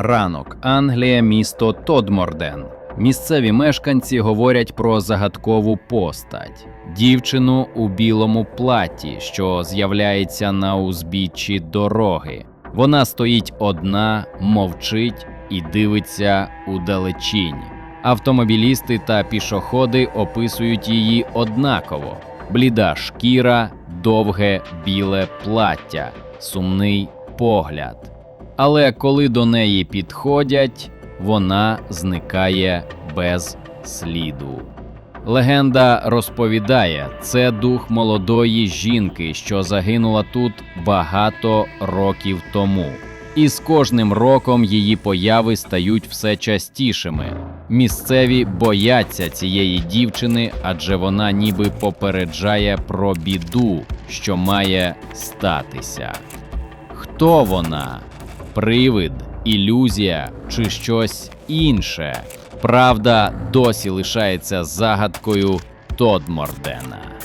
Ранок, Англія, місто Тодморден. Місцеві мешканці говорять про загадкову постать дівчину у білому платі, що з'являється на узбіччі дороги. Вона стоїть одна, мовчить і дивиться удалечінь. Автомобілісти та пішоходи описують її однаково: бліда шкіра, довге біле плаття, сумний погляд. Але коли до неї підходять, вона зникає без сліду. Легенда розповідає, це дух молодої жінки, що загинула тут багато років тому. І з кожним роком її появи стають все частішими. Місцеві бояться цієї дівчини, адже вона ніби попереджає про біду, що має статися. Хто вона? Привид, ілюзія чи щось інше? Правда досі лишається загадкою Тодмордена.